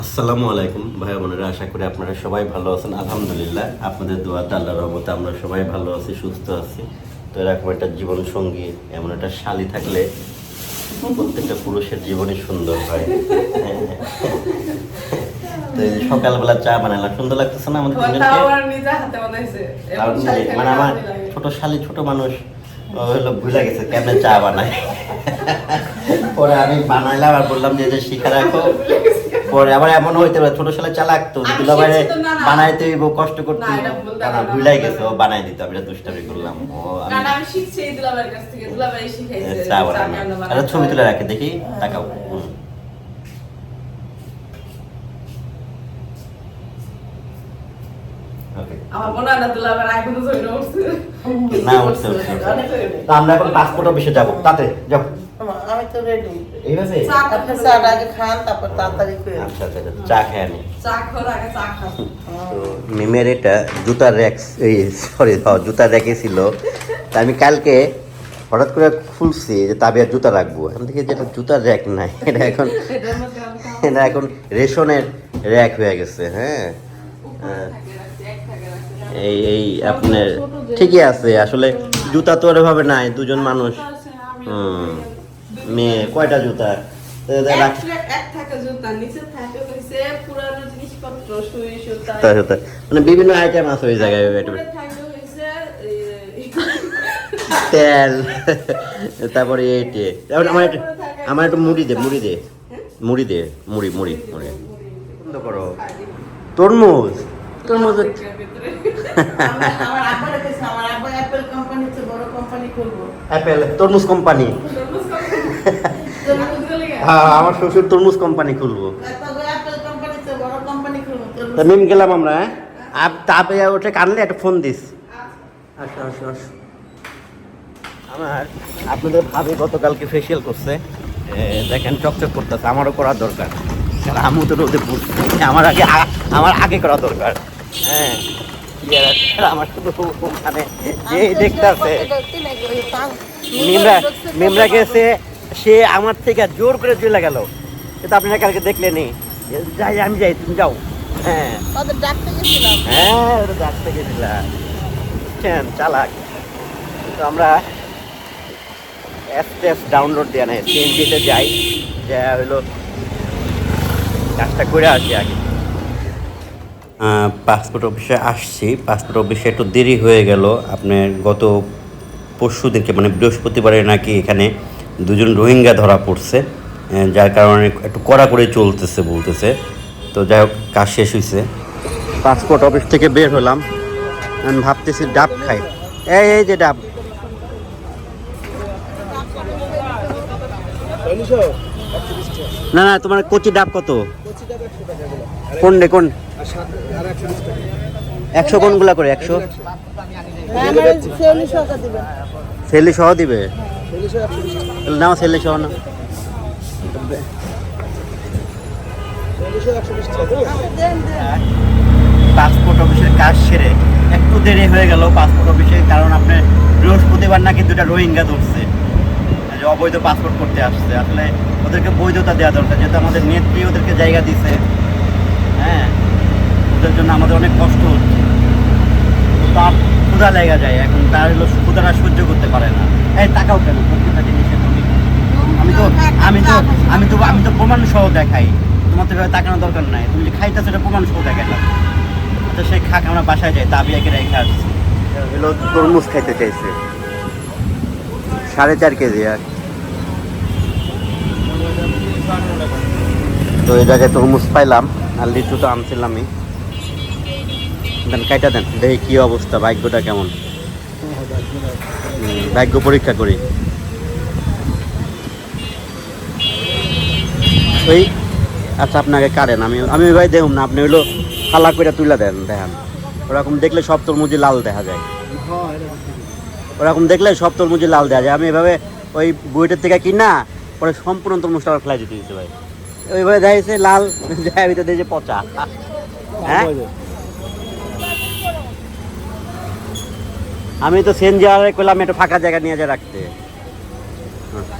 আসসালামু আলাইকুম ভাই বোনেরা আশা করি আপনারা সবাই ভালো আছেন। আলহামদুলিল্লাহ আপনাদের দোয়াতে আল্লাহ রহমতে আমরা সবাই ভালো আছি সুস্থ আছি। তো এরকম একটা জীবন সঙ্গী এমন একটা শালি থাকলে প্রত্যেকটা পুরুষের জীবনই সুন্দর হয়। তো এই সকালবেলা চা বানালাম সুন্দর লাগতেছে না আমাদের মানে আমার ছোট শালি ছোট মানুষ হলো ভুলে গেছে কেমনে চা বানায়। পরে আমি বানাইলাম আর বললাম যে যে শিখে রাখো। পরে আবার এমন হইতে পারে ছোট শালে চা লাগতো দুলা বাইরে তো না। বানাইতে হইব কষ্ট করতে না। ভুলাই গেছে ও বানাই দিত আমি দুষ্টামি করলাম ও আমি আমি শিখছি দুলাভাইয়ের কাছ থেকে দুলাভাই শিখাইছে আচ্ছা ছবি তুলে রাখে দেখি তাকাও. আমার এখন পাসপোর্ট অফিসে যাব। তাতে আমি তো রেডি এই আছে আপনি চাটা আগে খান তারপর তাড়াতাড়ি করে আচ্ছা আচ্ছা আচ্ছা, চা খেয়ে আনি চা খাওয়ার আগে চা খাস তো মিমের এটা জুতার র্যাক এই সরি জুতার র্যাকে ছিল। তা আমি কালকে হঠাৎ করে খুলছি যে তাবিয়ার জুতা রাখব। এখন দেখি যেটা জুতার র্যাক নাই এটা এখন আমি এটা এখন রেশনের র্যাক হয়ে গেছে হ্যাঁ। হ্যাঁ। এই এই আপনার ঠিকই আছে আসলে জুতা তো ওরভাবে নাই দুজন মানুষ। হুম। মেয়ে কয়টা জুতা। মানে বিভিন্ন আইটেম আছে ওই জায়গায় তেল তারপরে এইটে তারপরে আমার একটু আমার একটু মুড়ি দে মুড়ি দে। মুড়ি দে মুড়ি মুড়ি মুড়ি বন্ধ করো। তরমুজ। তরমুজ অ্যাপেল তরমুজ কোম্পানি তরমুজ খাব। তরমুজ গলে গেছে। হ্যাঁ আমার শ্বশুর তরমুজ কোম্পানি খুলবো। তা মিম গেলাম আমরা হ্যাঁ? আপ তাপে ওঠে কানলে একটা ফোন দিস। আসো আসো আসো। আমার আপনাদের ভাবি গতকালকে ফেসিয়াল করছে। দেখেন চকচক করতেছে আমারও করা দরকার। কারণ আমু তো রোদে পড়ছে। আমার আগে আমার আগে করা দরকার। হ্যাঁ আমার শুধু মানে যে দেখতেছে। মিমরা মিমরা গেছে সে আমার থেকে জোর করে চলে গেল। কিন্তু আপনারা কালকে দেখলেনি যাই আমি যাই তুমি যাও। হ্যাঁ। হ্যাঁ ওটা ডাকতে গেছিলাম বুঝছেন চালাক। তো আমরা অ্যাপস ডাউনলোড দেওয়া নেই সিএনজিতে যাই। যা হলো কাজটা করে আসি আগে। পাসপোর্ট অফিসে আসছি। পাসপোর্ট অফিসে একটু দেরি হয়ে গেল। আপনার গত পরশু দিনকে মানে বৃহস্পতিবারে নাকি এখানে দুজন রোহিঙ্গা ধরা পড়ছে যার কারণে একটু কড়া করে চলতেছে বলতেছে। তো যাই হোক কাজ শেষ হয়েছে পাসপোর্ট অফিস থেকে বের হলাম। আমি ভাবতেছি ডাব খাই। এই এই যে ডাব। না না তোমার কচি ডাব কত? কোন রে কোন? একশো কোনগুলা করে একশো? দিবেন সেলি সহ দিবে? নাও সেলি সহ না পাসপোর্ট অফিসের কাজ সেরে একটু দেরি হয়ে গেল পাসপোর্ট অফিসে কারণ আপনার বৃহস্পতিবার নাকি দুটা রোহিঙ্গা ধরছে। অবৈধ পাসপোর্ট করতে আসছে। আসলে ওদেরকে বৈধতা দেওয়া দরকার, যেহেতু আমাদের নেত্রী ওদেরকে জায়গা দিছে। হ্যাঁ ওদের জন্য আমাদের অনেক কষ্ট হচ্ছে। তার ক্ষুধা লেগে যায়। এখন তার হলো ক্ষুধাটা সহ্য করতে পারে না। এই টাকাও কেন? প্রত্যেকটা জিনিসের তো আমি তো আমি তো আমি তো প্রমাণ সহ দেখাই। তোমার তো তাকানোর দরকার নাই। তুমি যে খাইতেছো, এটা প্রমাণ সহ দেখাইলাম। তো সে খাক, আমরা বাসায় যাই তাবিয়াকে রেখে আসছি। হলো তরমুজ খাইতে চাইছে। সাড়ে চার কেজি আর। তো এই জায়গায় তরমুজ পাইলাম, আর লিচু তো আনছিলামই। দেন, কাইটা দেন, দেখি কি অবস্থা, ভাগ্যটা কেমন? ভাগ্য পরীক্ষা করি। ওই আচ্ছা আপনাকে কারেন, আমি আমি ভাই দেখুন না, আপনি হইল ফালা করে তুলে দেন, দেখেন। ওরকম দেখলে সব তরমুজি লাল দেখা যায়। ওরকম দেখলে সব তরমুজি লাল দেখা যায়। আমি এভাবে ওই বইটার থেকে কিনা, পরে সম্পূর্ণ তরমুজটা আবার ফেলাই দিতে দিয়েছে ভাই। ওইভাবে দেখাইছে লাল যায় ভিতরে দিয়েছে পচা। হ্যাঁ? আমি তো সেন যাওয়ারে করলাম একটু ফাঁকা জায়গা নিয়ে যা রাখতে।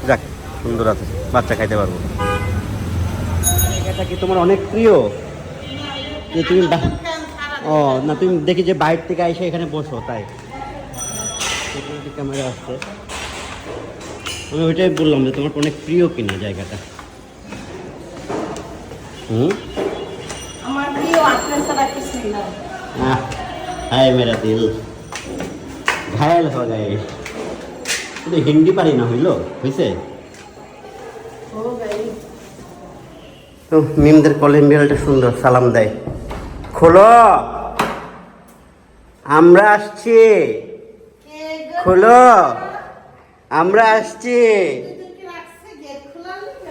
যাক, সুন্দর আছে, বাচ্চা খাইতে পারব। জায়গাটা কি তোমার অনেক প্রিয়। যে তুমি ও না তুমি দেখি যে বাইরে থেকে এসে এখানে বসো তাই। ক্যামেরা আসছে। আমি ওইটাই বললাম যে তোমার অনেক প্রিয় কিনা জায়গাটা। হুম? আমার প্রিয় আপনার ছাড়া কিছুই না হায় মেরা দিল। ঘায়াল হয়ে হিন্দি পারি না হইল হয়েছে মিমদের কলিং বেলটা সুন্দর, সালাম দেয়। খোলো। আমরা আসছি। খোলো। আমরা আসছি?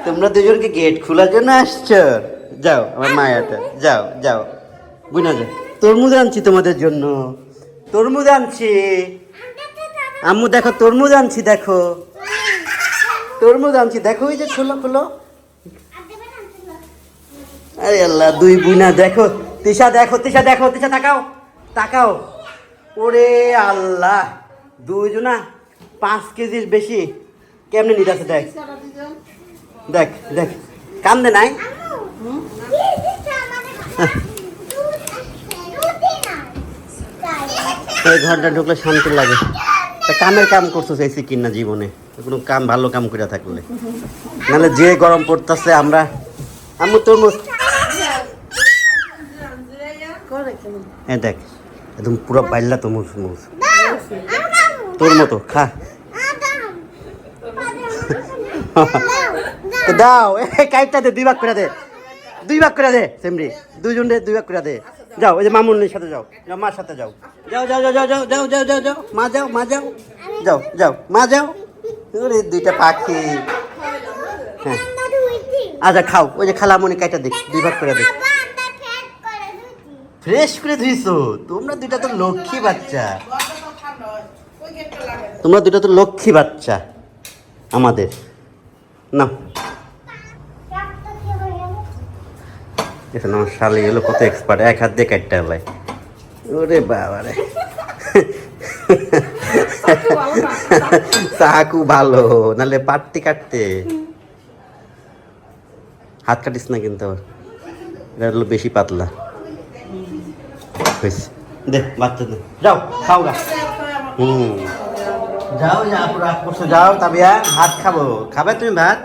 তোমরা দুজনকে গেট খোলার জন্য আসছো। যাও, আমার মায়াটা যাও যাও। বুঝনা যাও তরমুজ আনছি তোমাদের জন্য। তরমুজ আনছি। আম্মু, দেখো, তরমুজ আনছি, দেখো। তরমুজ আনছি। দেখো ওই যে খোলো খোলো। আরে আল্লাহ, দুই বুইনা, দেখো, তিশা দেখো তিশা দেখো, তিশা তাকাও তাকাও। ওরে আল্লাহ, দুইজনা পাঁচ কেজির বেশি। কেমনে নিতেছে দেখ। দেখ দেখ। কান্দে নাই? এই ঘরটা ঢুকলে শান্তি লাগে। কামের কাম করছ সেই সিকিন না জীবনে? কোনো কাম, ভালো কাম করে থাকলে। নাহলে যে গরম পড়তেছে আমরা আমি তরমুজ করে এ দেখ একদম পুরো বাইল্লা তরমুজ মুজ তোর মতো খা। তো দাও এই কাইটটা দে দুই ভাগ করে দে। দুই ভাগ করে দে সেমরি। দুইজন দে দুই ভাগ করে দে। যাও ওই যে মামুনের সাথে যাও। যাও মার সাথে যাও। যাও যাও যাও যাও যাও যাও যাও যাও। মা যাও মা যাও। যাও যাও মা যাও। ওরে দুইটা পাখি। হ্যাঁ। আচ্ছা খাও ওই যে খালামণি কাইটা দেখ দুই ভাগ করে দে। ফ্রেশ করে ধুইছো? তোমরা দুইটা তো লক্ষ্মী বাচ্চা। হয়। তোমরা দুটো তো লক্ষ্মী বাচ্চা আমাদের। না দেখুন আমার শালি এলো কত এক্সপার্ট এক হাত দিয়ে কাটতে হলাই ওরে বাবা রে চাকু ভালো, নাহলে পাটতি কাটতে। হাত কাটিস না কিন্তু। এটা হলো বেশি পাতলা। হয়েছে দে বাচ্চা দে। যাও খাও গা। হুম। যাও যা পুরা করছ যাও তাবিয়া ভাত খাব। খাবে তুমি ভাত?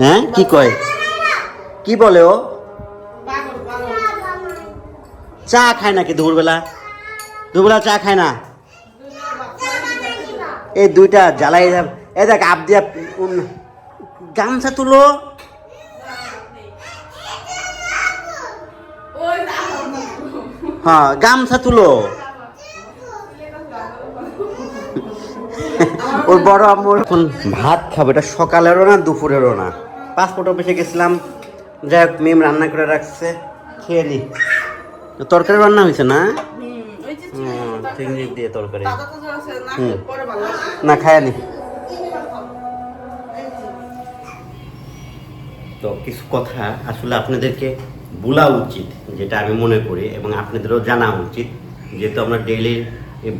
হ্যাঁ কি কয়? কি বলে ও। চা খায় নাকি দুপুরবেলা? দুপুরবেলা চা খায় না? এই দুইটা জ্বালাই যাব- এই দেখ আপ দিয়া গামছা তুলো। হ্যাঁ গামছা তুলো। ওর বড় আম্মুর এখন ভাত খাব এটা সকালেরও না দুপুরেরও না। পাসপোর্ট অফিসে গেছিলাম যাই হোক মেম রান্না করে রাখছে খেয়ে নি। তরকারি রান্না হয়েছে না? চিংড়ি দিয়ে তরকারি। না খায় নি। তো কিছু কথা আসলে আপনাদেরকে বলা উচিত, যেটা আমি মনে করি, এবং আপনাদেরও জানা উচিত, যেহেতু আমরা ডেইলি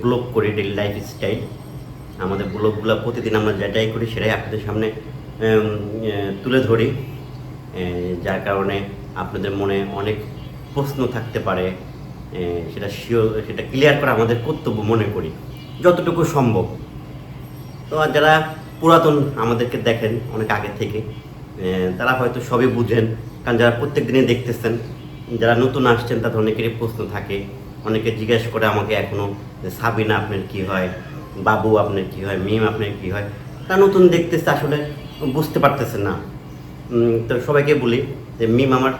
ব্লগ করি ডেইলি লাইফ স্টাইল আমাদের ব্লগগুলো প্রতিদিন আমরা যেটাই করি, সেটাই আপনাদের সামনে তুলে ধরি যার কারণে আপনাদের মনে অনেক প্রশ্ন থাকতে পারে সেটা শিওর সেটা ক্লিয়ার করা আমাদের কর্তব্য মনে করি, যতটুকু সম্ভব। তো যারা পুরাতন আমাদেরকে দেখেন, অনেক আগে থেকে তারা হয়তো সবই বুঝেন কারণ যারা প্রত্যেক দিনই দেখতেছেন, যারা নতুন আসছেন, তাদের অনেকেরই প্রশ্ন থাকে। অনেকে জিজ্ঞেস করে আমাকে এখনও যে, সাবিনা আপনার কি হয়? বাবু আপনার কি হয়? মিম আপনার কি হয়? তারা নতুন দেখতেছে, আসলে বুঝতে পারতেছে না। তো সবাইকে বলি যে, মিম আমার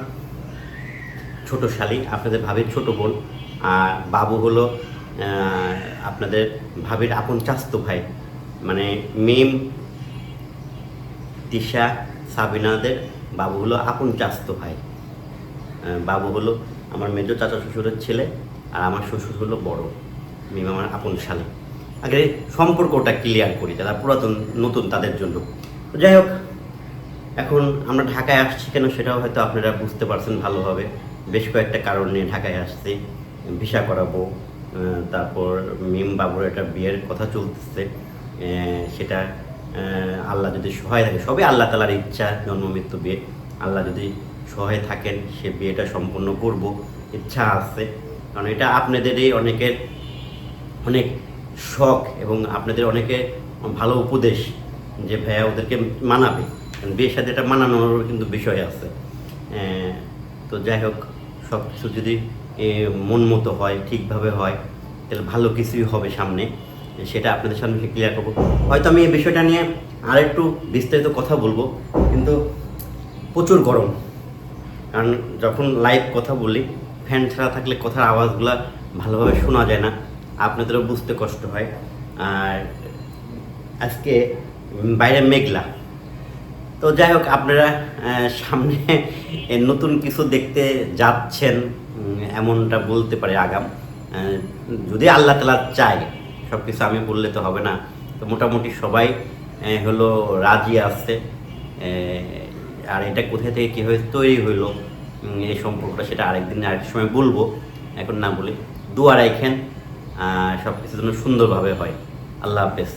ছোট শালি, আপনাদের ভাবির ছোট বোন। আর বাবু হলো আপনাদের ভাবির আপন চাস্তো ভাই। মানে মিম, তিশা, সাবিনাদের বাবু হলো আপন চাস্তো ভাই। বাবু হলো আমার মেজো চাচা শ্বশুরের ছেলে আর আমার শ্বশুর হলো বড়। মিম আমার আপন শালি। আগে সম্পর্কটা ক্লিয়ার করি, যারা পুরাতন, নতুন তাদের জন্য। যাই হোক, এখন আমরা ঢাকায় আসছি কেন সেটাও হয়তো আপনারা বুঝতে পারছেন ভালোভাবে। বেশ কয়েকটা কারণ নিয়ে ঢাকায় আসছি। ভিসা করাবো তারপর মিম বাবুর একটা বিয়ের কথা চলতেছে সেটা আল্লাহ যদি সহায় থাকে, সবই আল্লাহ তালার ইচ্ছা, জন্ম, মৃত্যু, বিয়ে। আল্লাহ যদি সহায় থাকেন, সে বিয়েটা সম্পূর্ণ করব, ইচ্ছা আছে। কারণ এটা আপনাদেরই অনেকের অনেক শখ এবং আপনাদের অনেকে ভালো উপদেশ যে ভাইয়া ওদেরকে মানাবে। কারণ বিয়ের সাথে এটা মানানোর কিন্তু বিষয় আছে। তো যাই হোক সব কিছু যদি মন মতো হয়, ঠিকভাবে হয়, তাহলে ভালো কিছুই হবে সামনে। সেটা আপনাদের সামনে ক্লিয়ার করব। হয়তো আমি এই বিষয়টা নিয়ে আর একটু বিস্তারিত কথা বলব, কিন্তু প্রচুর গরম। কারণ যখন লাইভ কথা বলি ফ্যান ছাড়া থাকলে কথার আওয়াজগুলো ভালোভাবে শোনা যায় না। আপনাদেরও বুঝতে কষ্ট হয়। আর আজকে বাইরে মেঘলা। তো যাই হোক, আপনারা সামনে নতুন কিছু দেখতে যাচ্ছেন এমনটা বলতে পারে আগাম। যদি আল্লাহ তালা চায় সব কিছু আমি বললে তো হবে না। তো মোটামুটি সবাই হলো রাজি আসছে আর এটা কোথায় থেকে কীভাবে তৈরি হলো এই সম্পর্কটা সেটা আরেকদিন আরেক সময় বলব। এখন না বলি দুয়ার এখান সব কিছু যেন সুন্দরভাবে হয়। আল্লাহ হাফেজ।